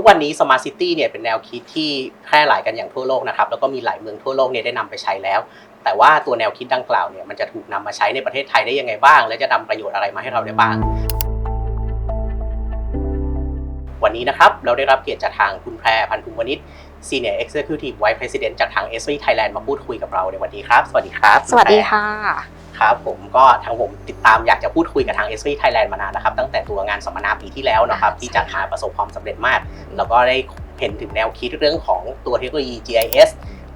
ทุกวันนี้ Smart City เนี่ยเป็นแนวคิดที่แพร่หลายกันอย่างทั่วโลกนะครับแล้วก็มีหลายเมืองทั่วโลกเนี่ยได้นำไปใช้แล้ว แต่ว่าตัวแนวคิดดังกล่าวเนี่ยมันจะถูกนำมาใช้ในประเทศไทยได้ยังไงบ้าง และจะนำประโยชน์อะไรมาให้เราได้บ้าง วันนี้นะครับเราได้รับเกียรติจากทางคุณแพรพันธุมวณิช Senior Executive Vice President จากทาง s v Thailand มาพูดคุยกับเราในวันนี้ครับ สวัสดีครับ สวัสดีค่ะ ครับผมก็ทางผมติดตามอยากจะพูดคุยกับทาง s v Thailand มานานนะครับ ตั้งแต่ตัวงานสัมมนาปีที่แล้วนะครับ ที่จัดมาประสบความสำเร็จมาก แล้วก็ได้เห็นถึงแนวคิดเรื่องของตัวเทคโนโลยี GIS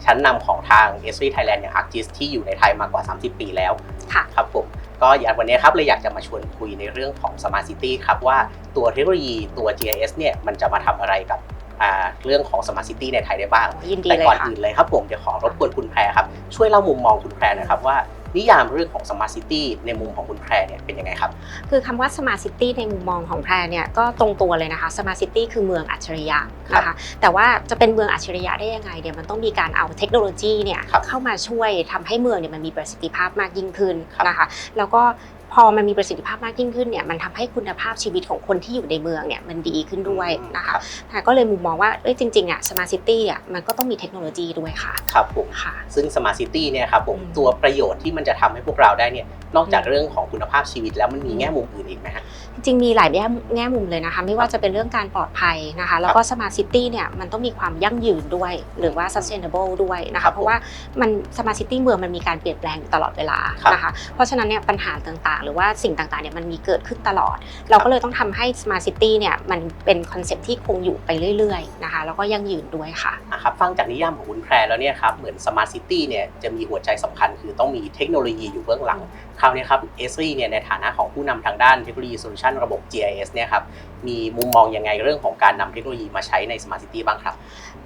ชั้นนำของทาง s v Thailand อย่าง ArcGIS ที่อยู่ในไทยมากกว่า 30 ปีแล้วค่ะครับผมก็อย่างวันนี้ครับเลยอยากจะมาชวนคุยในเรื่องของ Smart City ครับว่าตัวเทคโนโลยีตัว GIS เนี่ยมันจะมาทำอะไรกับอ่าเรื่องของ Smart City ในไทยได้บ้างยินดีแต่เลยก่อนค่ะอื่นเลยครับผมเดี๋ยวขอรบกวนคุณแพรครับช่วยเล่ามุมมองคุณแพรหนะครับว่า นิยามเรื่องของ Smart City ในมุมของคุณแพรเนี่ยเป็นยังไงครับ คือคำว่า Smart City ในมุมมองของแพรเนี่ยก็ตรงตัวเลยนะคะ Smart City คือเมืองอัจฉริยะนะคะแต่ว่าจะเป็นเมืองอัจฉริยะได้ยังไงเนี่ยมันต้องมีการเอาเทคโนโลยีเนี่ยครับเข้ามาช่วยทำให้เมืองเนี่ยมันมีประสิทธิภาพมากยิ่งขึ้นครับนะคะแล้วก็ พอมันมีประสิทธิภาพมากยิ่งขึ้นเนี่ยมันทำให้คุณภาพชีวิตของคนที่อยู่ในเมืองเนี่ยมันดีขึ้นด้วยนะคะรับแพรก็เลยมุมมองว่าเอ้ยจริงๆอะ Smart City อะมันก็ต้องมีเทคโนโลยีด้วยค่ะครับผมค่ะซึ่ง Smart City เนี่ยครับผมอืมตัวประโยชน์ที่มันจะทำให้พวกเราได้เนี่ยนอกจากเรื่องของคุณภาพชีวิตแล้วมันมีแง่มุมอื่นอีกไหมฮะจริงๆมีหลายแง่แง่มุมเลยนะคะ ไม่ว่าจะเป็นเรื่องการปลอดภัยนะคะแล้วก็ Smart City เนี่ยมันต้องมีความยั่งยืนด้วย หรือว่า sustainable ด้วยนะครัคะบผมเพราะว่ามัน Smart City เมืองมันมีการเปลี่ยนแปลงอยู่ตลอดเวลาครับนะคะเพราะฉะนั้นเนี่ยปัญหาต่างๆ หรือว่าสิ่งต่างๆเนี่ยมันมีเกิดขึ้นตลอด เราก็เลยต้องทำให้ Smart City เนี่ยมันเป็นคอนเซ็ปที่คงอยู่ไปเรื่อยๆนะคะแล้วก็ยั่งยืนด้วยค่ะครับฟังจากนิยามของคุณแพรแล้วเนี่ยครับเหมือน Smart City เนี่ยจะมีหัวใจสำคัญคือต้องมีเทคโนโลยีอยู่เบื้องหลังคราวนี้ครับเอสเนี่ยในฐานะของผู้นำทางด้านเทคโนโลยีโซลูชันระบบ GIS เนี่ยครับมีมุมมองยังไงเรื่องของการนำเทคโนโลยีมาใช้ใน Smart City บ้างครับ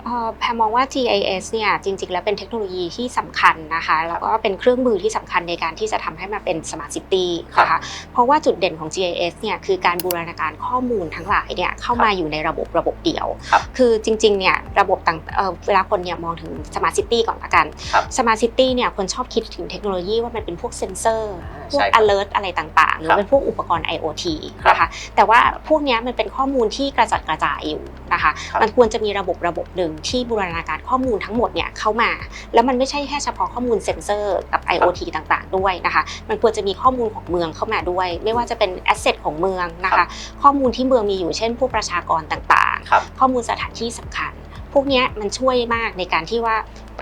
เอ่อแพรมองว่า GIS เนี่ยจริง ๆ แล้วเป็นเทคโนโลยีที่สำคัญนะคะแล้วก็เป็นเครื่องมือที่สำคัญในการที่จะทำให้มันเป็น Smart City ครับนะคะเพราะว่าจุดเด่นของ GIS เนี่ยคือการบูรณาการข้อมูลทั้งหลายเนี่ยเข้ามาอยู่ในระบบระบบเดียวครับคือจริงๆเนี่ยระบบต่างเอ่อเวลาคนเนี่ยมองถึง Smart City ก่อนละกันครับ Smart City เนี่ยคนชอบคิดถึงเทคโนโลยีว่ามันเป็นพวกเซนเซอร์พวกใช่ครับ alert อะไรต่างๆ หรืครัอบเป็นพวกอุปกรณ์ IoT ครับนะคะแต่ว่าพวกเนี้ยมันเป็นข้อมูลที่กระจัดกระจายอยู่นะคะครับมันควรจะมีระบบระบบหนึ่งที่บูรณาการข้อมูลทั้งหมดเนี่ยเข้ามา แล้วมันไม่ใช่แค่เฉพาะข้อมูลเซ็นเซอร์กับ IoT ต่างๆ ด้วยนะคะมันควรจะมีข้อมูลของเมืองเข้ามาด้วย ไม่ว่าจะเป็นแอสเซทของเมืองนะครัคะบข้อมูลที่เมืองมีอยู่เช่นผู้ประชากรต่างครับๆข้อมูลสถานที่สำคัญพ วกนี้มันช่วยมากในการที่ว่า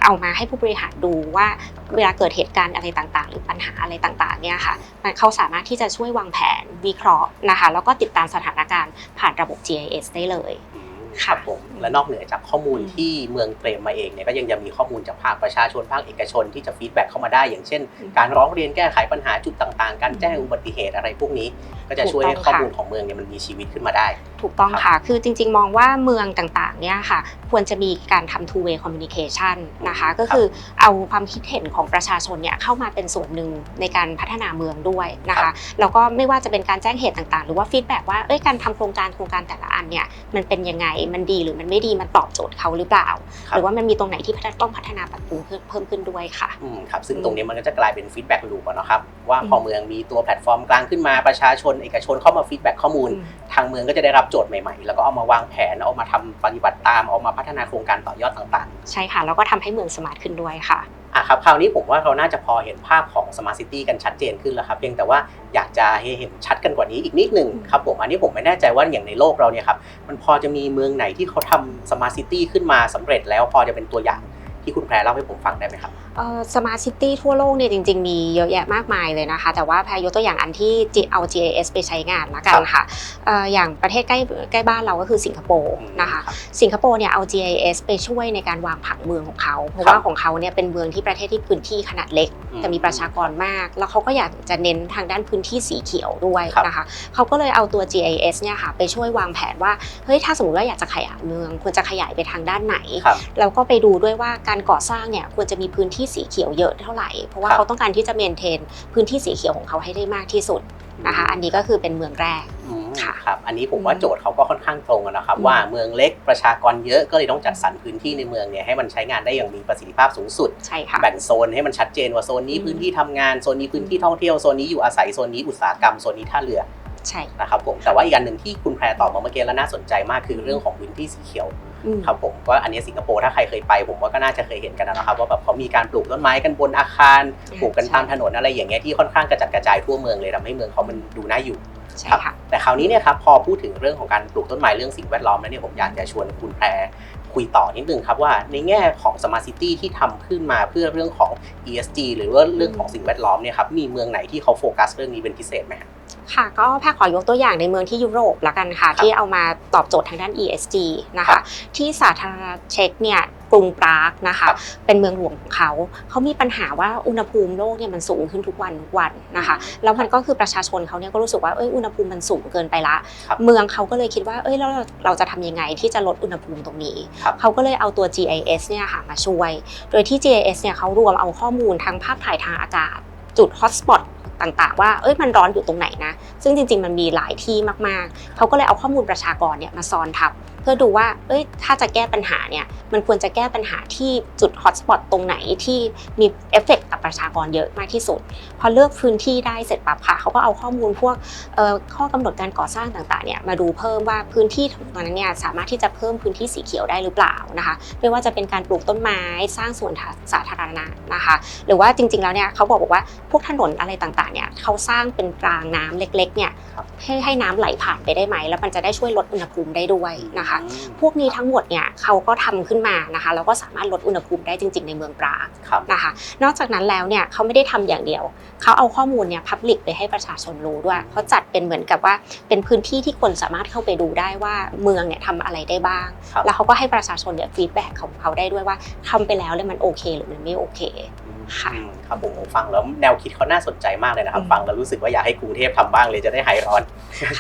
เอามาให้ผู้บริหารดูว่าเวลาเกิดเหตุการณ์อะไรต่างๆ หรือปัญหาอะไรต่างๆเนี่ยค่ะมันเขาสามารถที่จะช่วยวางแผนวิเคราะห์นะคะแล้วก็ติดตามสถานการณ์ผ่านระบบ GIS ได้เลย ค่ะครับผมและนอกเหนือจากข้อมูลอืมที่เมืองเตรียมมาเองเนี่ยก็ยังจะมีข้อมูลจากภาคประชาชนภาคเอกชนที่จะฟีดแบ็กเข้ามาได้ อย่างเช่น การร้องเรียนแก้ไขปัญหาจุดต่างๆ การแจ้งอุบัติเหตุอะไรพวกนี้ ก็จะช่วยให้ข้อมูลของเมืองเนี่ยมันมีชีวิตขึ้นมาได้ ถูกต้องค่ะ คือจริงๆ มองว่าเมืองต่างๆเนี่ยค่ะควรจะมีการทำ two way communication นะคะก็คือเอาความคิดเห็นของประชาชนเนี่ยเข้ามาเป็นส่วนหนึ่งในการพัฒนาเมืองด้วยนะครัคะบแล้วก็ไม่ว่าจะเป็นการแจ้งเหตุต่างๆ หรือว่าฟีดแบ็กว่าเอ้ยการทำโครงการโครงการแต่ละอันเนี่ยมันเป็นยังไงมันดีหรือมันไม่ดีมันตอบโจทย์เขาหรือเปล่าครัหบรือว่ามันมีตรงไหนที่ต้องพัฒนาปรับปรุงเพิ่มเพิ่มขึ้นด้วยค่ะอืมครับซึ่งตรงนี้มันก็จะกลายเป็นฟีดแบ็กลูปอะเนาะครับว่าอืมพอเมืองมีตัวแพลตฟอร์มกลางขึ้นมาประชาชนเอกชนเข้ามาฟีดแบ็กข้อมูล ทางเมืองก็จะได้รับโจทย์ใหม่ๆ แล้วก็เอามาวางแผนเอามาทำปฏิบัติตามเอามาพัฒนาโครงการต่อยอดต่างใช่ค่ะแล้วก็ทำให้เมืองสมาร์ทขึ้นด้วยค่ะๆ อะครับคราวนี้ผมว่าเราน่าจะพอเห็นภาพของ Smart City กันชัดเจนขึ้นแล้วครับเพียงแต่ว่าอยากจะให้เห็นชัดกันกว่านี้อีกนิดหนึ่งครับผมอันนี้ผมไม่แน่ใจว่าอย่างในโลกเราเนี่ยครับมันพอจะมีเมืองไหนที่เขาทำ Smart City ขึ้นมาสำเร็จแล้วพอจะเป็นตัวอย่าง ที่คุณแพรเล่าให้ผมฟังได้ไหมครับสมาร์ทซิตี้ทั่วโลกเนี่ยจริงๆ มีเยอะแยะมากมายเลยนะคะ แต่ว่าแพรยกตัวอย่างอันที่จิเอา GIS ไปใช้งานละกันค่ะเอ่ออย่างประเทศใกล้ใกล้บ้านเราก็คือสิงคโปร์นะคะรับสิงคโปร์เนี่ยเอา GIS ไปช่วยในการวางผังเมืองของเขา เพราะครับว่าของเขาเนี่ยเป็นเมืองที่ประเทศที่พื้นที่ขนาดเล็กอืมแต่มีประชากรมาก แล้วเขาก็อยากจะเน้นทางด้านพื้นที่สีเขียวด้วยครับนะคะเขาก็เลยเอาตัว GIS เนี่ยค่ะไปช่วยวางแผนว่าเฮ้ยถ้าสมมติว่าอยากจะขยายเมืองควรจะขยายไปทางด้านไหนครับแล้วก็ไปดูด้วยว่าการก่อสร้างเนี่ยควรจะมีพื้นที่สีเขียวเยอะเท่าไหร่ เพราะว่าครับเขาต้องการที่จะเมนเทน พื้นที่สีเขียวของเขาให้ได้มากที่สุดนะคะ อันนี้ก็คือเป็นเมืองแรกอืมค่ะครับอันนี้ผมว่าอืมโจทย์เขาก็ค่อนข้างตรงอะนะครับอืมว่าเมืองเล็กประชากรเยอะก็เลยต้องจัดสรรพื้นที่ในเมืองเนี่ยให้มันใช้งานได้อย่างมีประสิทธิภาพสูงสุดใช่ค่ะแบ่งโซนให้มันชัดเจนว่าโซนนี้อืมพื้นที่ทำงานโซนนี้พื้นที่ท่องเที่ยวโซนนี้อยู่อาศัยโซนนี้อุตสาหกรรมโซนนี้ท่าเรือใช่นะครับผมแต่ว่าอีกอันหนึ่งที่คุณแพรตอบมาเมื่อกี้แล้วน่าสนใจมากคือเรื่องของพื้นที่สีเขียวอืม ครับผมว่าอันนี้สิงคโปร์ถ้าใครเคยไป ผมว่าก็น่าจะเคยเห็นกันนะครับว่าแบบเขามีการปลูกต้นไม้กันบนอาคารอืมปลูกกันใช่ตามถนนอะไรอย่างเงี้ยที่ค่อนข้างกระจัดกระจายทั่วเมืองเลยทำให้เมืองเขามันดูน่าอยู่ใช่ครับค่ะแต่คราวนี้เนี่ยครับพอพูดถึงเรื่องของการปลูกต้นไม้เรื่องสิ่งแวดล้อมแล้วเนี่ยผมอยากจะชวนคุณแพรคุยต่อนิดนึงครับว่าในแง่ของ Smart City ที่ทำขึ้นมาเพื่อเรื่องของ ESG หรือว่าเรื่องของสิ่งแวดล้อมเนี่ยครับมีเมืองไหนที่เขาโฟกัสเรื่องนี้เป็นพิเศษไหมครับ ค่ะก็แพรขอยกตัวอย่างในเมืองที่ยุโรปละกันค่ะ ที่เอามาตอบโจทย์ทางด้าน ESG นะครัคะบที่สาธารณรัฐเช็กเนี่ยกรุงปรากนะคะครับเป็นเมืองหลวงของเขาเขามีปัญหาว่าอุณหภูมิโลกเนี่ยมันสูงขึ้นทุกวันทุกวันนะคะแล้วมันก็คือประชาชนเขาเนี่ยก็รู้สึกว่าเอ้ยอุณหภูมิมันสูงเกินไปละครับเมืองเขาก็เลยคิดว่าเอ้ยแล้วเราเราจะทำยังไงที่จะลดอุณหภูมิตรงนี้ครับเขาก็เลยเอาตัว GIS เนี่ยค่ะมาช่วย โดยที่ GIS เนี่ยเขารวมเอาข้อมูลทั้งภาพถ่ายทางอากาศจุด hotspot ต่ ต่างๆ ว่าเอ้ยมันร้อนอยู่ตรงไหนนะ ซึ่งจริง ๆ มันมีหลายที่มากๆ เขาก็เลยเอาข้อมูลประชากรเนี่ยมาซ้อนทับ เพื่อดูว่าเอ้ยถ้าจะแก้ปัญหาเนี่ยมันควรจะแก้ปัญหาที่จุดฮอตสปอตตรงไหนที่มีเอฟเฟกต์กับประชากรเยอะมากที่สุด พอเลือกพื้นที่ได้เสร็จปั๊บค่ะเขาก็เอาข้อมูลพวกข้อกำหนดการก่อสร้างต่างๆเนี่ยมาดูเพิ่มว่าพื้นที่ตรงนั้นเนี่ยสามารถที่จะเพิ่มพื้นที่สีเขียวได้หรือเปล่านะคะไม่ว่าจะเป็นการปลูกต้นไม้สร้างสวนสาธารณะนะคะ หรือว่าจริง ๆแล้วเนี่ยเขาบอกว่าพวกถนนอะไรต่างๆเนี่ยเขาสร้างเป็นรางน้ำเล็กๆเนี่ยให้ให้น้ำไหลผ่านไปได้ไหมแล้วมันจะได้ช่วยลดอุณหภูมิได้ด้วยนะคะพวกนี้ทั้งหมดเนี่ยเขาก็ทำขึ้นมานะคะแล้วก็สามารถลดอุณหภูมิได้จริง ๆ ในเมืองปรากครับนะคะ นอกจากนั้นแล้วเนี่ยเขาไม่ได้ทำอย่างเดียว เขาเอาข้อมูลเนี่ยพับลิกไปให้ประชาชนรู้ด้วยเขาจัดเป็นเหมือนกับว่าเป็นพื้นที่ที่คนสามารถเข้าไปดูได้ว่าเมืองเนี่ยทำอะไรได้บ้างครับแล้วเขาก็ให้ประชาชนเนี่ยฟีดแบ็กของเขาได้ด้วยว่าทำไปแล้วเนี่ยมันโอเค หรือมันไม่โอเค ค่ะอืมครับผมผมฟังแล้วแนวคิดเขาน่าสนใจมากเลยนะครับอืมฟังแล้วรู้สึกว่าอยากให้กรุงเทพทำบ้างเลยจะได้หายร้อน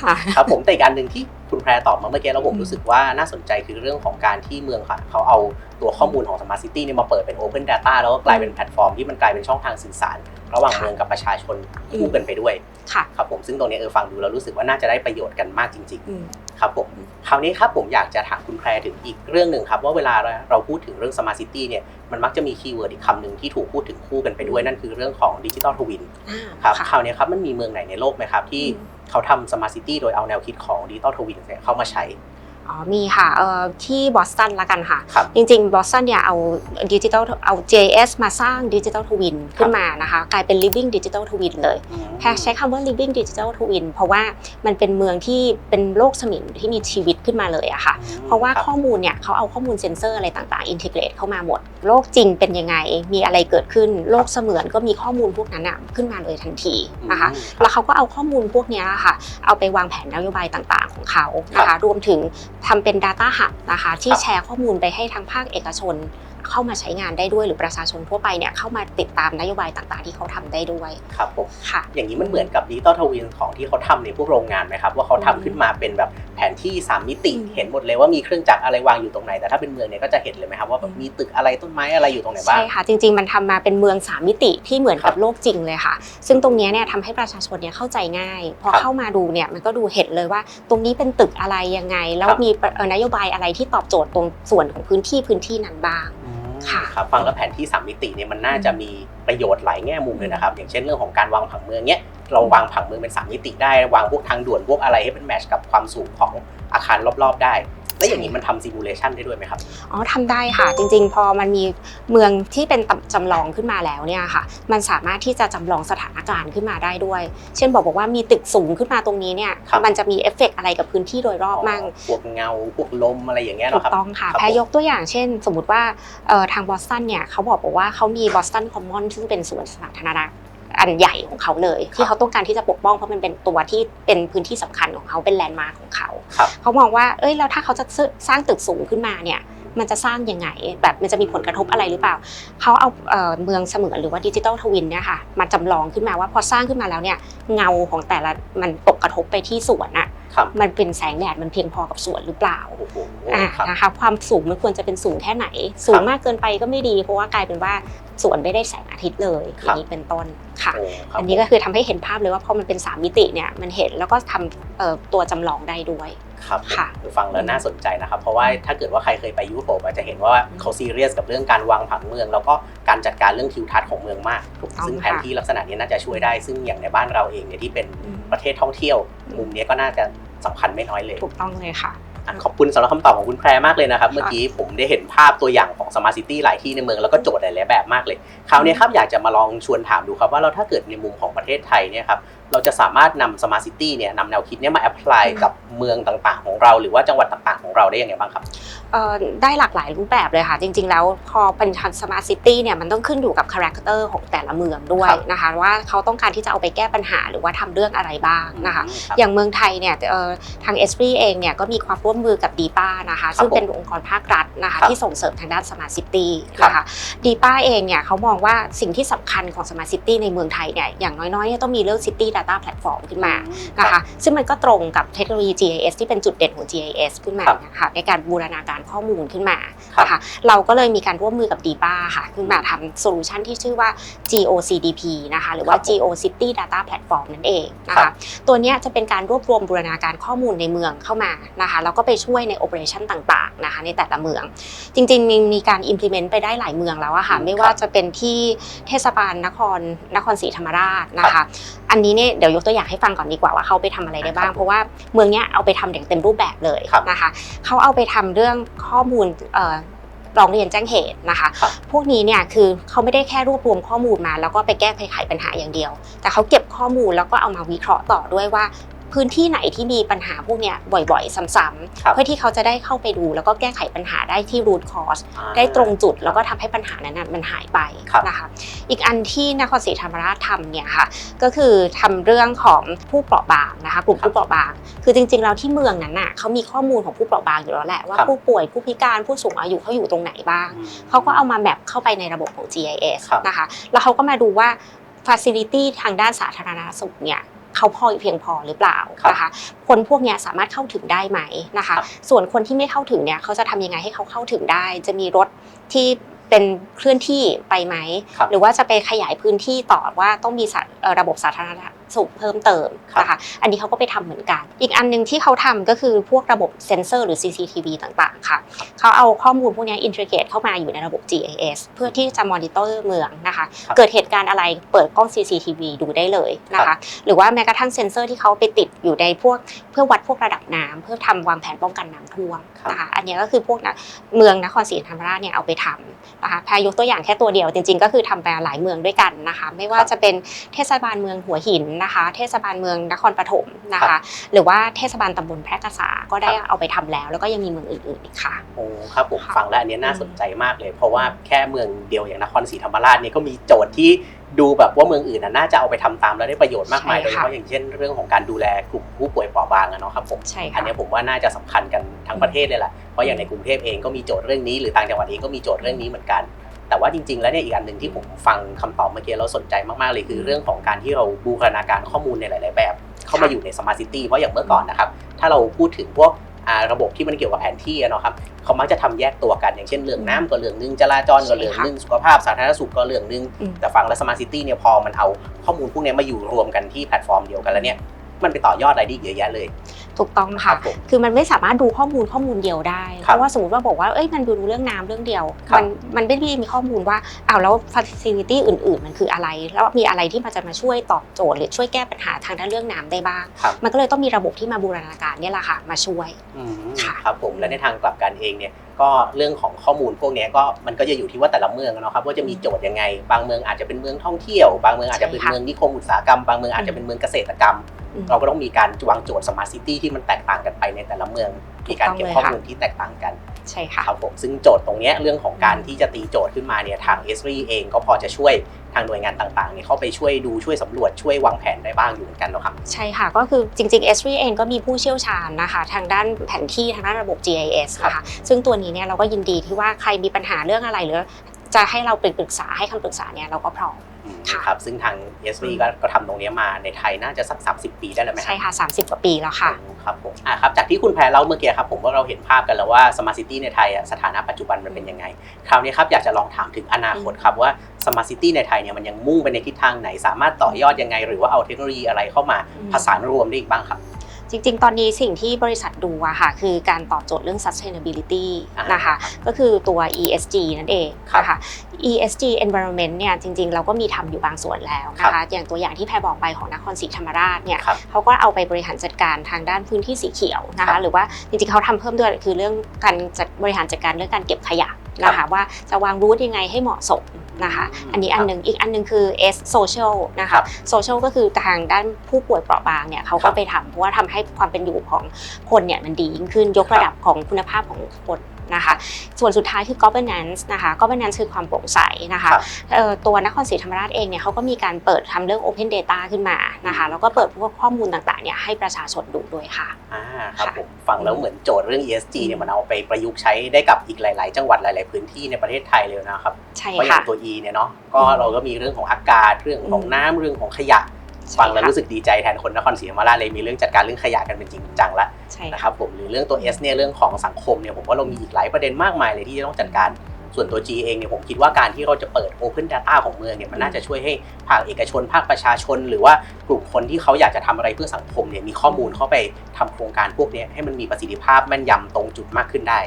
ค่ะครับผมแต่อีกอันหนึ่งที่คุณแพรตอบมาเมื่อกี้แล้วผมอืมรู้สึกว่าน่าสนใจคือเรื่องของการที่เมืองค่ะเขาเอาตัวข้อมูลของ Smart City เนี่ยมาเปิดเป็น Open Data แล้วก็กลายเป็นแพลตฟอร์มที่มันกลายเป็นช่องทางสื่อสาร ระหว่างค่ะเมืองกับประชาชนคู่กันไปด้วยค่ะครับผมซึ่งตรงนี้เออฟังดูแล้วรู้สึกว่าน่าจะได้ประโยชน์กันมากจริงอืมๆครับผม คราวนี้ครับผมอยากจะถามคุณแพรถึงอีกเรื่องหนึ่งครับ ว่าเวลาเราพูดถึงเรื่อง Smart City เนี่ยมันมักจะมีคีย์เวิร์ดอีกคำหนึ่งที่ถูกพูดถึงคู่กันไปด้วยนั่นคือเรื่องของดิจิทัลทวินอ่าครับค่ะคราวนี้ครับมันมีเมืองไหนในโลกไหมครับที่อืมเขาทำสมาร์ทซิตี้โดยเอาแนวคิดของดิจิตอลทวินเนี่ยเข้ามาใช้ อ๋อมีค่ะเอ่อที่บอสตันละกันค่ะ ครับจริง ๆ บอสตันเนี่ยเอาดิจิทัลเอา JS มาสร้างดิจิทัลทวินขึ้นมานะคะ กลายเป็น living digital twin เลยแพรใช้คำว่า living digital twin เพราะว่ามันเป็นเมืองที่เป็นโลกเสมิมที่มีชีวิตขึ้นมาเลยอะค่ะ เพราะว่าคบข้อมูลเนี่ยเขาเอาข้อมูลเซ็นเซอร์อะไรต่างๆอินทิเกรตเข้ามาหมด โลกจริงเป็นยังไง มีอะไรเกิดขึ้น โลกเสมือนก็มีข้อมูลพวกนั้นอะขึ้นมาเลยทันทีนะคะอืมแล้วเขาก็เอาข้อมูลพวกเนี้ยค่ะ เอาไปวางแผนนโยบายต่างๆของเขานะครัคะ บ รวมถึง ทำเป็น Data Hub นะคะ ที่ครับแชร์ข้อมูลไปให้ทางภาคเอกชน เข้ามาใช้งานได้ด้วยหรือประชาชนทั่วไปเนี่ยเข้ามาติดตามนโยบายต่างๆ ที่เขาทำได้ด้วยครับผมค่ะ อย่างนี้มันเหมือนกับดิจิตอลทวินของที่เขาทำในพวกโรงงานไหมครับ ว่าเขาทำขึ้นมาเป็นแบบแผนที่ 3 มิติอืมเห็นหมดเลยว่ามีเครื่องจักรอะไรวางอยู่ตรงไหนแต่ถ้าเป็นเมืองเนี่ยก็จะเห็นเลยไหมครับว่าแบบมีตึกอะไรต้นไม้อะไรอยู่ตรงไหนบ้างใช่ค่ะจริง ๆ มันทำมาเป็นเมืองสามมิติที่เหมือนครักับบโลกจริงเลยค่ะ ซึ่งตรงเนี้ยเนี่ยทำให้ประชาชนเนี่ยเข้าใจง่ายพอครับเข้ามาดูเนี่ยมันก็ดูเห็นเลยว่า ตรงนี้เป็นตึกอะไรยังไง แล้วครับมีเอ่อนโยบายอะไรที่ตอบโจทย์ตรงส่วนของพื้นที่พื้นที่นั้นบ้างอืม ค่ะครับฟังแล้วแผนที่ 3 มิติเนี่ยมันน่าจะมีประโยชน์หลายแง่มุมเลยนะครับ อย่างเช่นเรื่องของการวางผังเมืองเนี่ยเราวางผังเมืองเป็น 3 มิติได้ วางพวกทางด่วนพวกอะไรให้เป็นแมทช์กับความสูงของอาคารรอบๆได้ แล้วอย่างนี้มันทำซิมูเลชันได้ด้วยไหมครับ อ๋อทำได้ค่ะ จริง ๆ พอมันมีเมืองที่เป็นจำลองขึ้นมาแล้วเนี่ยค่ะ มันสามารถที่จะจำลองสถานการณ์ขึ้นมาได้ด้วย เช่นบอกบอกว่ามีตึกสูงขึ้นมาตรงนี้เนี่ย ครับ มันจะมีเอฟเฟกต์อะไรกับพื้นที่โดยรอบมั่ง พวกเงา พวกลมอะไรอย่างเงี้ยเหรถูอกครับ ต้องค่ะ ครับแพรยกตัวอย่างเช่น สมมติว่าเอ่อทางบอสตันเนี่ยเขาบอกบอกว่าเขามีบอสตันคอมมอนซึ่งเป็นสวนสาธารณะ อันใหญ่ของเขาเลย ที่เขาต้องการที่จะปกป้องเพราะมันเป็นตัวที่เป็นพื้นที่สำคัญของเขาเป็นแลนด์มาร์คของเขาครับเขามองว่าเอ้ยแล้วถ้าเขาจะสร้างตึกสูงขึ้นมาเนี่ย มันจะสร้างยังไง แบบมันจะมีผลกระทบอะไรหรือเปล่าเขาเอาเอ่อเมืองเสมือนหรือว่าดิจิตอลทวินเนี่ยค่ะมาจำลองขึ้นมาว่าพอสร้างขึ้นมาแล้วเนี่ยเงาของแต่ละมันตกกระทบไปที่สวนอะครับมันเป็นแสงแดดมันเพียงพอกับสวนหรือเปล่าโอ้โหอ่าครับนะคะความสูงมันควรจะเป็นสูงแค่ไหน สูครังบมากเกินไปก็ไม่ดีเพราะว่ากลายเป็นว่าสวนไม่ได้แสงอาทิตย์เลยคอรับย่างนี้เป็นต้นค่ะโอ้ครับอันนี้ก็คือทำให้เห็นภาพเลยว่าพอมันเป็น3มิติเนี่ยมันเห็นแล้วก็ทำเอ่อตัวจำลองได้ด้วย ครับค่ะฟังแล้วน่าสนใจนะครับ เพราะว่าถ้าเกิดว่าใครเคยไปยุโรปอาจจะเห็นว่าเขาซีเรียสกับเรื่องการวางผังเมือง แล้วก็การจัดการเรื่องทิวทัศน์ของเมืองมากถูกต้องซึ่งแผค่ะนที่ลักษณะนี้น่าจะช่วยได้ ซึ่งอย่างในบ้านเราเองเนี่ยที่เป็นอืมประเทศท่องเที่ยว มุมนี้ก็น่าจะสำคัญไม่น้อยเลย ถูกต้องเลยค่ะอะขอบคุณสำหรับคำตอบของคุณแพรมากเลยนะครับ เมื่อกี้ผมได้เห็นภาพตัวอย่างของสมาร์ทซิตี้หลายที่ในเมืองแล้วก็โจทย์หลายๆแบบมากเลย คราวนี้ครับอยากจะมาลองชวนถามดูครับว่าเราถ้าเกิดในมุมของประเทศไทยเนี่ยครับ เราจะสามารถนำสมาร์ทซิตี้เนี่ยนำแนวคิดเนี่ยมาแอพพลายกับเมืองต่างๆ ของเรา หรือว่าจังหวัดต่างๆ ของเราได้ยังไงบ้างครับ เอ่อได้หลากหลายรูปแบบเลยค่ะ จริง ๆ แล้วพอเป็นทันสมาร์ทซิตี้เนี่ยมันต้องขึ้นอยู่กับคาแรคเตอร์ของแต่ละเมืองด้วยครับ นะคะ ว่าเขาต้องการที่จะเอาไปแก้ปัญหาหรือว่าทำเรื่องอะไรบ้างนะคะอืมรับ อย่างเมืองไทยเนี่ยเอ่อทางเอสปรีเองเนี่ยก็มีความร่วมมือกับดีป้านะคะซึ่งเป็นองค์กรภาครัฐนะคะครับที่ส่งเสริมทางด้านสมาร์ทซิตี้ครับนะคะดีป้าเองเนี่ยเขามองว่าสิ่งที่สำคัญของสมาร์ทซิตี้ในเมืองไทยเนี่ยอย่างน้อยๆเนี่ยต้องมีเรื่อง City Data Platform ขึ้นมานะคะซึ่งมันก็ตรงกับเทคโนโลยี GIS ที่เป็นจุดเด่นของ GIS ขึ้นมาครับนะคะในการบูรณาการข้อมูลขึ้นมาครับนะคะเราก็เลยมีการร่วมมือกับ d ีป้าค่ะขึ้นมาทำโซลูชันที่ชื่อว่า GOCDP นะคะหรือว่าครับผม Geo City Data Platform นั่นเองนะครัคะบตัวเนี้ยจะเป็นการรวบรวมบูรณาการข้อมูลในเมืองเข้ามานะคะแล้วก็ไปช่วยในโอเปอเรชันต่างๆนะคะในแต่ละเมือง จริงๆมีมีการ implement ไปได้หลายเมืองแล้วอะค่ะอืมไม่ว่าครับจะเป็นที่เทศบาลนครนครศรีธรรมราชนะคะ อันนี้เนี่ยเดี๋ยวยกตัวอย่างให้ฟังก่อนดีกว่าว่าเขาไปทำอะไรได้บ้าครังบเพราะว่าเมืองเนี้ยเอาไปทำอย่างเต็มรูปแบบเลยครับนะคะเขาเอาไปทำเรื่องข้อมูลเอ่อร้องเรียนแจ้งเหตุนะคะครับพวกนี้เนี่ยคือเขาไม่ได้แค่รวบรวมข้อมูลมา แล้วก็ไปแก้ไขปัญหาอย่างเดียว แต่เขาเก็บข้อมูลแล้วก็เอามาวิเคราะห์ต่อด้วยว่า พื้นที่ไหนที่มีปัญหาพวกเนี้ยบ่อยๆ ซ้ำครับๆเพื่อที่เขาจะได้เข้าไปดูแล้วก็แก้ไขปัญหาได้ที่ root cause อ่าได้ตรงจุดแล้วก็ทำให้ปัญหานั้นนะมันหายไปครับนะคะอีกอันที่นครศรีธรรมราชทำเนี่ยค่ะก็คือทำเรื่องของผู้เปราะบางนะคะกลุ่มครับผู้เปราะบาง คือจริงๆแล้วที่เมืองนั้นน่ะเขามีข้อมูลของผู้เปราะบางอยู่แล้วแหละว่าครับผู้ป่วยผู้พิการผู้สูงอายุเขาอยู่ตรงไหนบ้างอืมเขาก็เอามาแมปเข้าไปในระบบของ GIS ครับนะคะแล้วเขาก็มาดูว่า Facility ทางด้านสาธารณสุขเนี่ย เขาพอเพียงพอหรือเปล่าครับนะคะคนพวกเนี้ยสามารถเข้าถึงได้ไหมนะคะครับส่วนคนที่ไม่เข้าถึงเนี่ยเขาจะทำยังไงให้เขาเข้าถึงได้ จะมีรถที่เป็นเคลื่อนที่ไปไหมครับหรือว่าจะไปขยายพื้นที่ต่อว่าต้องมีสาเอ่อระบบสาธารณ สุขเพิ่มเติมครับนะคะอันนี้เขาก็ไปทำเหมือนกัน อีกอันหนึงที่เขาทำก็คือพวกระบบเซ็นเซอร์หรือ CCTV ต่างๆค่ะเขาเอาข้อมูลพวกนี้อินทิเกรตเข้ามาอยู่ในระบบ GIS เพื่อที่จะมอนิเตอร์เมืองนะคะครับเกิดเหตุการณ์อะไรเปิดกล้อง CCTV ดูได้เลยนะครัคะบหรือว่าแม้กระทั่งเซ็นเซอร์ที่เขาไปติดอยู่ในพวกเพื่อวัดพวกระดับน้ำเพื่อทำวางแผนป้องกันน้ำท่วมครับนะคะอันนี้ก็คือพวกนะเมืองนครศรีธรรมราชเนี่ยเอาไปทำนะคะแพรยกตัวอย่างแค่ตัวเดียวจริง ๆ ก็คือทำไปหลายเมืองด้วยกันนะคะไม่ว่าจะเป็นเทศบาลเมืองหัวหินนะคะ เทศบาลเมืองนครปฐมนะครัคะบหรือว่าเทศบาลตำบลแพร่กษาก็ได้ครับเอาไปทำแล้ว แล้วก็ยังมีเมืองอื่นๆอีกค่ะโอ้ครับผมค่ะฟังแล้วอันนี้น่าสนใจมากเลย เพราะว่าแค่เมืองเดียวอย่างนครศรีธรรมราชเนี่ยก็มีโจทย์ที่ดูแบบว่าเมืองอื่นน่ะน่าจะเอาไปทำตามแล้วได้ประโยชน์มากมายใช่โดยเฉค่ะพาะอย่างเช่นเรื่องของการดูแลกลุ่มผู้ป่วยเปราะบางอะเนาะครับผมใช่อัค่ะนเนี้ยผมว่าน่าจะสำคัญกันทั้งประเทศเลยแหละเพราะอย่างในกรุงเทพเองก็มีโจทย์เรื่องนี้หรือต่างจังหวัดเองก็มีโจทย์เรื่องนี้เหมือนกัน แต่ว่าจริง ๆ แล้วเนี่ยอีกอันหนึ่งที่ผมฟังคำตอบเมื่อกี้เราสนใจมากๆเลยคือเรื่องของการที่เราบูรณาการข้อมูลในหลาย ๆ แบบ เข้ามาอยู่ในสมาร์ทซิตี้เพราะอย่างเมื่อก่อนนะครับถ้าเราพูดถึงพวกอ่าระบบที่มันเกี่ยวกับแผนที่อะเนาะครับเขามักจะทำแยกตัวกันอย่างเช่นเรื่องน้ำก็เรื่องหนึงจราจรก็เรื่องหนึงสุขภาพสาธารณสุขก็เรื่องหนึงอืมแต่ฟังแล้วสมาร์ทซิตี้เนี่ยพอมันเอาข้อมูลพวกเนี้ยมาอยู่รวมกันที่แพลตฟอร์มเดียวกันแล้วเนี่ยมันไปต่อยอดอะไรได้อีกเยอะแยะเลย ถูกต้องคค่ะรับผมคือมันไม่สามารถดูข้อมูลข้อมูลเดียวได้ครับเพราะว่าสมมติว่าบอกว่า เอ้ย มันดูเรื่องน้ำเรื่องเดียวครับมันมันไม่ได้มีข้อมูลว่าอ้าวแล้ว facility อื่น ๆ มันคืออะไร แล้วมีอะไรที่มันจะมาช่วยตอบโจทย์ หรือช่วยแก้ปัญหาทางด้านเรื่องน้ำได้บ้างครับมันก็เลยต้องมีระบบที่มาบูรณาการเนี่ยแหละค่ะ มาช่วยอืมค่ะครับผม และในทางกลับกันเองเนี่ย ก็เรื่องของข้อมูลพวกเนี้ยก็มันก็จะอยู่ที่ว่าแต่ละเมืองอะเนาะครับ ว่าจะมีโจทย์ยังไง บางเมืองอาจจะเป็นเมืองท่องเที่ยว บางเมืองอาจจะเป็นใช่ค่ะเมืองนิคมอุตสาหกรรม บางเมืองอาจจะเป็นเมืองเกษตรกรรมอืมเราก็ต้องมีการวางโจทย์สมาร์ทซิตี้ที่มันแตกต่างกันไปในแต่ละเมืองมีการเก็บถูกข้ต้อองเลยค่ะมูลที่แตกต่างกันใช่ค่ะครับผมซึ่งโจทย์ตรงเนี้ยเรื่องของการที่จะตีโจทย์ขึ้นมาเนี่ยทางเอสรีเองก็พอจะช่วยทางหน่วยงานต่างๆเนี่ยเข้าไปช่วยดูช่วยสำรวจช่วยวางแผนได้บ้างอยู่เหมือนกันเนาะครับใช่ค่ะก็คือจริงๆ S3 เองก็มีผู้เชี่ยวชาญนะคะ ทางด้านแผนที่ทางด้านระบบ GIS นะคะซึ่งตัวนี้เนี่ยเราก็ยินดีที่ว่าใครมีปัญหาเรื่องอะไรหรือจะให้เราไปปรึกษาให้คำปรึกษาเนี่ยเราก็พร้อมอืม ค่ะครับซึ่งทาง s ออืมก็ก็ทำตรงเนี้ยมาในไทยน่าจะสัก 30 ปีได้แล้วไหมครับใช่ค่ะ 30 กว่าปีแล้วค่ะโอ้ครับผมอ่าครับจากที่คุณแพรเล่าเมื่อกี้ครับผมว่าเราเห็นภาพกันแล้วว่าสมาร์ทซิตี้ในไทยอะสถานะปัจจุบันมันเป็นยังไง คราวนี้ครับอยากจะลองถามถึงอนาคตครับว่าสมาร์ทซิตี้ในไทยเนี่ยมันยังมุ่งไปในทิศทางไหน สามารถต่อยอดยังไง หรือว่าเอาเทคโนโลยีอะไรเข้ามาอืมผสานรวมได้อีกบ้างครับ จริง ๆ ตอนนี้สิ่งที่บริษัทดูอะค่ะคือการตอบโจทย์เรื่อง sustainability อ่านนะคะก็คือตัว ESG นั่นเองครับนะคะ ESG environment เนี่ยจริง ๆ เราก็มีทำอยู่บางส่วนแล้วนะครัคะบอย่างตัวอย่างที่แพรบอกไปของนครศรีธรรมราชเนี่ยครับเขาก็เอาไปบริหารจัดการทางด้านพื้นที่สีเขียวนะครัคะบหรือว่าจริงๆเขาทำเพิ่มด้วยคือเรื่องการจัดบริหารจัดการเรื่องการเก็บขยะ นะครัคะบว่าจะวางรูทยังไงให้เหมาะสมนะคะอืมอันนี้อันหนึ่งอีกอันหนึงคือ S social นะครัคะบ social ก็คือทางด้านผู้ป่วยเปราะบางเนี่ยเขาครัก็บไปทำเพราะว่าทำให้ความเป็นอยู่ของคนเนี่ยมันดียิ่งขึ้นยกระดับของคุณภาพของคน นะคะ ส่วนสุดท้ายคือ governance นะคะ governance คือความโปร่งใสนะคะครับเอ่อตัวนครศรีธรรมราชเองเนี่ยเขาก็มีการเปิดทำเรื่อง open data ขึ้นมานะคะแล้วก็เปิดพวกข้อมูลต่างๆเนี่ยให้ประชาชนดูด้วยค่ะอ่าครับค่ะผมฟังแล้วเหมือนโจทย์เรื่อง ESG เนี่ยมันเอาไปประยุกต์ใช้ได้กับอีกหลาย ๆ จังหวัดหลาย ๆ พื้นที่ในประเทศไทยเลยนะครับใช่เพราะอย่าค่ะงตัว E เนี่ยเนาะก็เราก็มีเรื่องของอากาศเรื่องของอืมน้ำเรื่องของขยะ ฟังแล้วรู้สึกดีใจแทนคนนครศรีธรรมราชเลยมีเรื่องจัดการเรื่องขยะกันเป็นจริงเป็นจังละใช่นะคค่ะรับผมหรือเรื่องตัว S เนี่ยเรื่องของสังคมเนี่ยผมว่าเรามีอีกหลายประเด็นมากมายเลยที่จะต้องจัดการส่วนตัว G เองเนี่ยผมคิดว่าการที่เราจะเปิด Open Data ของเมืองเนี่ยมันน่าจะช่วยให้ภาคเอกชน ภาคประชาชน หรือว่ากลุ่มคนที่เขาอยากจะทำอะไรเพื่อสังคมเนี่ยมีข้อมูลเข้าไปทำโครงการพวกเนี้ยให้มันมีประสิทธิภาพแม่นยำตรงจุดมากขึ้นได้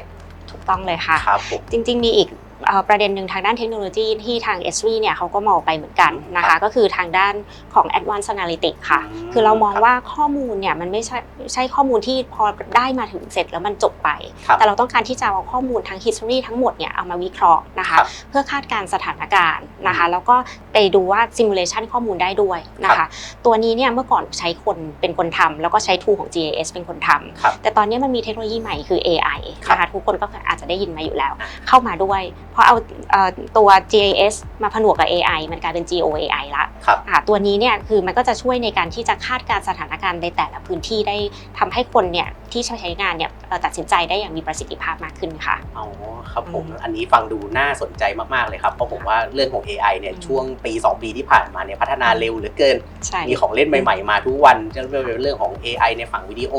ถูกต้องเลยค่ะครับผมจริง ๆ มีอีกเอ่อ ประเด็นหนึ่งทางด้านเทคโนโลยีที่ทาง s อเนี่ยเขาก็มองไปเหมือนกันนะครัคะบก็คือทางด้านของ Advanced Analytics ค่ะอืมคือเรามองครับว่าข้อมูลเนี่ยมันไม่ใช่ไม่ใช่ข้อมูลที่พอได้มาถึงเสร็จแล้วมันจบไปครับแต่เราต้องการที่จะเอาข้อมูลทาง history ทั้งหมดเนี่ยเอามาวิเคราะห์นะครัคะบเพื่อคาดการณ์สถานการณ์นะคะ แล้วก็ไปดูว่า simulation ข้อมูลได้ด้วยนะครัคะบตัวนี้เนี่ยเมื่อก่อนใช้คนเป็นคนทำแล้วก็ใช้ tool ของ GIS เป็นคนทำครับแต่ตอนนี้มันมีเทคโนโลยีใหม่คือ AI ครับนะคะทุกคนก็อาจจะได้ยินมาอยู่แล้วอ่าเข้ามาด้วยเพ ราะเอาเอ่อตัว GIS มาผนวกกับ AI มันกลายเป็น GOAI ละครับอ่าตัวนี้เนี่ยคือมันก็จะช่วยในการที่จะคาดการณ์สถานการณ์ในแต่ละพื้นที่ได้ทำให้คนเนี่ยที่ใช้งานเนี่ยเอ่อตัดสินใจได้อย่างมีประสิทธิภาพมากขึ้นค่ะอ๋อครับผมอืมอันนี้ฟังดูน่าสนใจมากๆเลยครับเพราะผมว่าเรื่องของ AI เนี่ยอืมช่วงปี 2 ปีที่ผ่านมาเนี่ยพัฒนาเร็วเหลือเกินใช่มีของเล่นใหม่ๆมาทุกวันจะเป็นเรื่องของ AI ในฝั่งวิดีโอ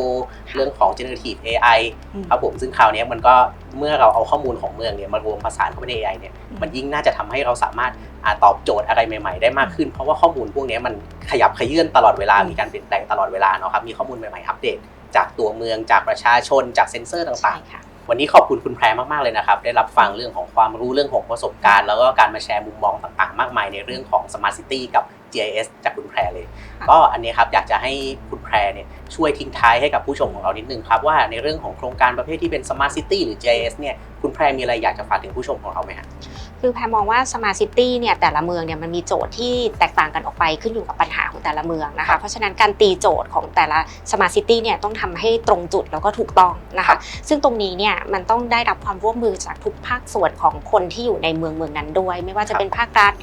เรื่องของ generative AI อืมครับผมซึ่งคราวเนี้ยมันก็เมื่อเราเอาข้อมูลของเมืองเนี่ยมารวมผสานเข้าไปใน AI เนี่ยอืมมันยิ่งน่าจะทำให้เราสามารถอ่าตอบโจทย์อะไรใหม่ๆ ได้มากขึ้น เพราะว่าข้อมูลพวกเนี้ยมันขยับขยื่นตลอดเวลาอืมมีการเปลี่ยนแปลงตลอดเวลาเนาะครับมีข้อมูลใหม่ๆอัปเดต จากตัวเมืองจากประชาชน จากเซ็นเซอร์ต่างๆใช่ค่ะวันนี้ขอบคุณคุณแพรมากๆเลยนะครับ ได้รับฟังเรื่องของความรู้เรื่องของประสบการณ์ แล้วก็การมาแชร์มุมมองต่างๆ มากมายในเรื่องของ Smart City กับ GIS จากคุณแพรเลยค่ะก็อันนี้ครับอยากจะให้คุณแพรเนี่ยช่วยทิ้งท้ายให้กับผู้ชมของเรานิดนึงครับ ว่าในเรื่องของโครงการประเภทที่เป็น Smart City หรือ GIS เนี่ยคุณแพรมีอะไรอยากจะฝากถึงผู้ชมของเราไหมฮะ คือแพรมองว่า Smart City เนี่ยแต่ละเมืองเนี่ยมันมีโจทย์ที่แตกต่างกันออกไปขึ้นอยู่กับปัญหาของแต่ละเมืองนะครัคะบเพราะฉะนั้นการตีโจทย์ของแต่ละ Smart City เนี่ยต้องทำให้ตรงจุดแล้วก็ถูกต้องนะครัคะบซึ่งตรงนี้เนี่ยมันต้องได้รับความร่วมมือจากทุกภาคส่วนของคนที่อยู่ในเมืองเมืองนั้นด้วย ไม่ว่าจะเป็นภาครัฐ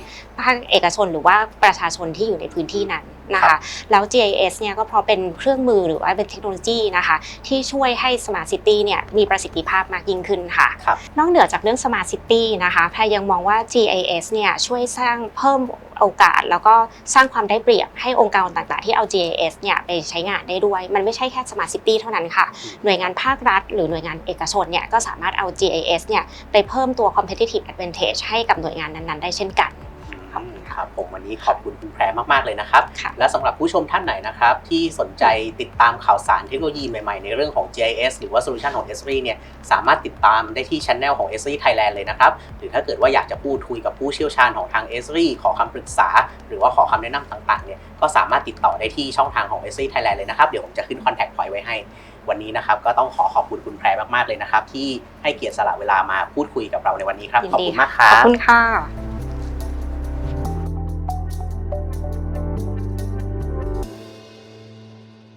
ภาคเอกชนหรือว่าประชาชนที่อยู่ในพื้นที่นั้น นะครัคะบแล้ว GIS เนี่ยก็เพราะเป็นเครื่องมือหรือว่าเป็นเทคโนโลยีนะคะที่ช่วยให้ Smart City เนี่ยมีประสิทธิภาพมากยิ่งขึ้นค่ะครับนอกเหนือจากเรื่อง Smart City นะคะแพรยังมองว่า GIS เนี่ยช่วยสร้างเพิ่มโอกาส แล้วก็สร้างความได้เปรียบให้องค์กรต่างๆ ที่เอา GIS เนี่ยไปใช้งานได้ด้วย มันไม่ใช่แค่ Smart City เท่านั้นค่ะ หน่วยงานภาครัฐ หรือหน่วยงานเอกชนเนี่ยก็สามารถเอา GIS เนี่ยไปเพิ่มตัว competitive advantage ให้กับหน่วยงานนั้นๆ ได้เช่นกัน อืมครับผมวันนี้ขอบคุณคุณแพรมากๆเลยนะครับค่ะและสำหรับผู้ชมท่านไหนนะครับ ที่สนใจติดตามข่าวสารเทคโนโลยีใหม่ๆ ในเรื่องของ GIS หรือว่าโซลูชันของ s อ r เนี่ยสามารถติดตามได้ที่ช anel ของ s อ r Thailand เลยนะครับ หรือถ้าเกิดว่าอยากจะพูดคุยกับผู้เชี่ยวชาญของทาง s อ r ขอคำปรึกษา หรือว่าขอคำแนะนำต่างๆเนี่ยก็สามารถติดต่อได้ที่ช่องทางของ s อ r Thailand เลยนะครับเดี๋ยวผมจะขึ้น contact point ไว้ให้วันนี้นะครับก็ต้องขอขอบคุณคุณแพรมากๆเลยนะครับ ที่ให้เกียรติสละเวลามาพูดคุยกับเราในวันนี้ครับยินขอบดีคุณค่ะมากครัขอบบคุณค่ะ